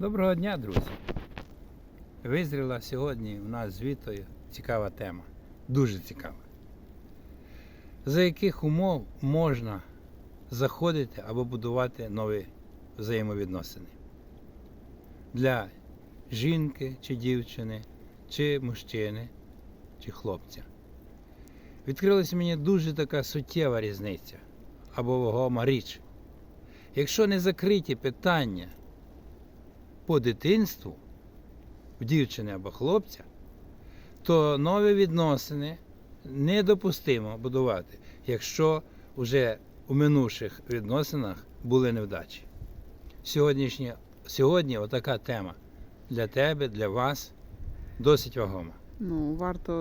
Доброго дня, друзі! Визріла сьогодні у нас з Вітою цікава тема. Дуже цікава. За яких умов можна заходити або будувати нові взаємовідносини для жінки чи дівчини, чи мужчини, чи хлопця. Відкрилася мені дуже така суттєва різниця або вагома річ. Якщо не закриті питання по дитинству в дівчини або хлопця, то нові відносини недопустимо будувати, якщо вже у минувших відносинах були невдачі. Сьогоднішня, сьогодні отака тема для тебе, для вас досить вагома. Ну, варто,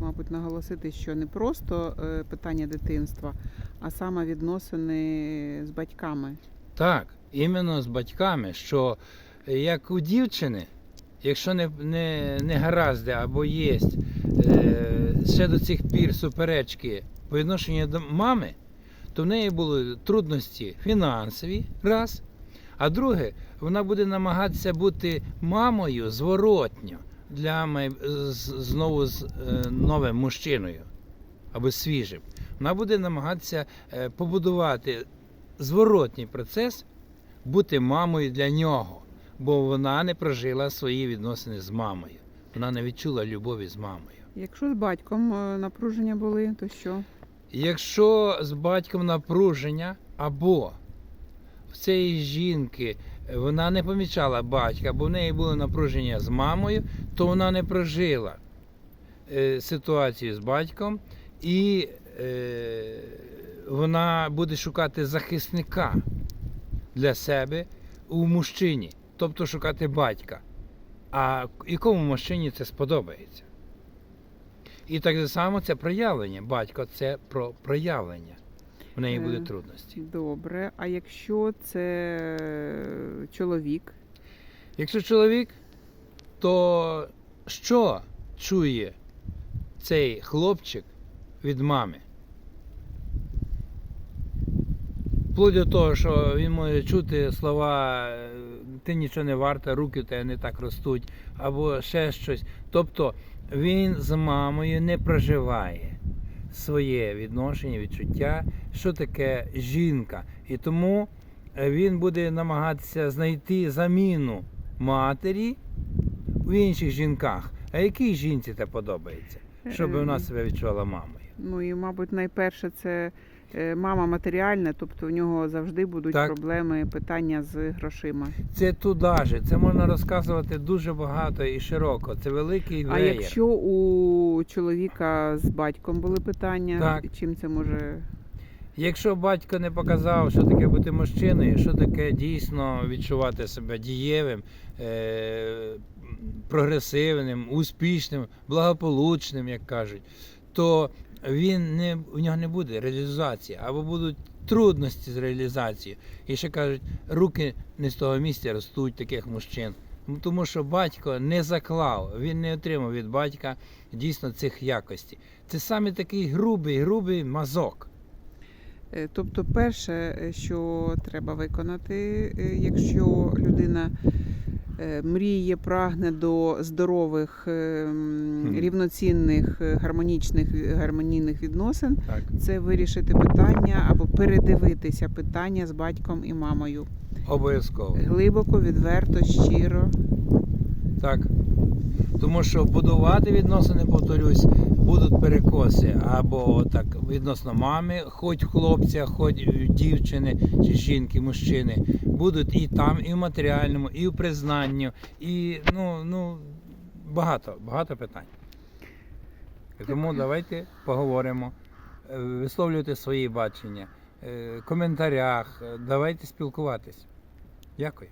мабуть, наголосити, що не просто е, питання дитинства, а саме відносини з батьками. Так, іменно з батьками, що як у дівчини, якщо не, не, не гаразди або є е, ще до цих пір суперечки по відношенню до мами, то в неї були трудності фінансові, раз. А друге, вона буде намагатися бути мамою зворотньо для знову з е, новим мужчиною або свіжим. Вона буде намагатися е, побудувати зворотній процес бути мамою для нього, бо вона не прожила свої відносини з мамою. Вона не відчула любові з мамою. Якщо з батьком е, напруження були, то що? Якщо з батьком напруження або в цієї жінки е, вона не помічала батька, бо в неї було напруження з мамою, то вона не прожила е, ситуацію з батьком і вона буде шукати захисника для себе у мужчині, тобто шукати батька. А якому мужчині це сподобається? І так само це проявлення. Батько це про проявлення. В неї Е. будуть трудності. Добре. А якщо це чоловік, Якщо чоловік, то що чує цей хлопчик від мами? Вплоть до того, що він може чути слова е, ти нічого не варта, руки у тебе не так ростуть, або ще щось. Тобто він з мамою не проживає своє відношення, відчуття, що таке жінка. І тому е, він буде намагатися знайти заміну матері в інших жінках. А якій жінці це подобається? Щоб вона Ем. себе відчувала мамою. ну і, мабуть, найперше це е, мама матеріальна, тобто в нього завжди будуть Так. проблеми, питання з грошима. Це туди же, це можна розказувати дуже багато і широко. Це великий А якщо у чоловіка з батьком були питання, Так. чим це може Якщо батько не показав, що таке бути мужчиною, що таке дійсно відчувати себе дієвим, е- прогресивним, успішним, благополучним, як кажуть, то він не, у нього не буде реалізації або будуть трудності з реалізацією. І ще кажуть, руки не з того місця ростуть таких мужчин. Тому що батько не заклав, він не отримав від батька дійсно цих якостей. Це саме такий грубий, грубий мазок. Е, Тобто, перше, е, що треба виконати, е, якщо людина мріє, прагне до здорових, е, рівноцінних, е, гармонічних гармонійних відносин, Так. це вирішити питання або передивитися питання з батьком і мамою. Обов'язково. Глибоко, відверто, щиро. Так. Тому що будувати відносини, повторюсь, будуть перекоси. Або так відносно мами, хоч хлопця, хоч дівчини чи жінки, мужчини. Будуть і там, і в матеріальному, і в признанні, і ну, ну багато, багато питань. Тому давайте поговоримо, е, висловлюйте свої бачення, е, в коментарях, е, давайте спілкуватись. Дякую.